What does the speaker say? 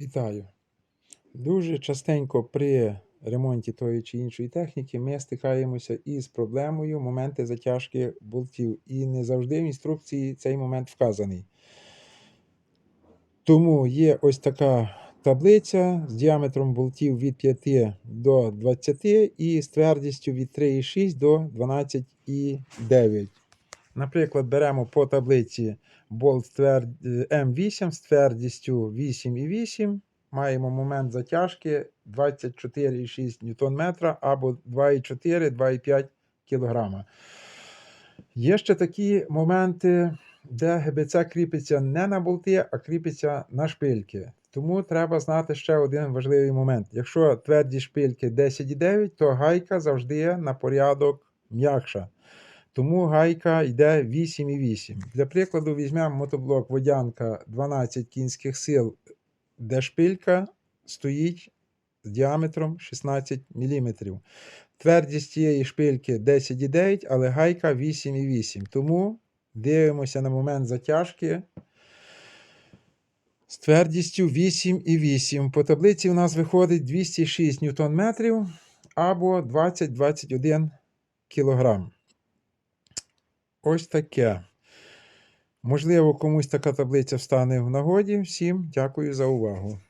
Вітаю. Дуже частенько при ремонті тої чи іншої техніки ми стикаємося із проблемою моменти затяжки болтів, і не завжди в інструкції цей момент вказаний. Тому є ось така таблиця з діаметром болтів від 5 до 20 і з твердістю від 3,6 до 12,9. Наприклад, беремо по таблиці болт е, М8 з твердістю 8,8. Маємо момент затяжки 24,6 Нм або 2,4-2,5 кг. Є ще такі моменти, де ГБЦ кріпиться не на болти, а кріпиться на шпильки. Тому треба знати ще один важливий момент. Якщо тверді шпильки 10,9, то гайка завжди на порядок м'якша. Тому гайка йде 8,8. Для прикладу, візьмемо мотоблок водянка 12 кінських сил, де шпилька стоїть з діаметром 16 мм. Твердість цієї шпильки 10,9, але гайка 8,8. Тому дивимося на момент затяжки з твердістю 8,8. По таблиці у нас виходить 206 Нм або 20-21 кг. Ось таке. Можливо, комусь така таблиця встане в нагоді. Всім дякую за увагу.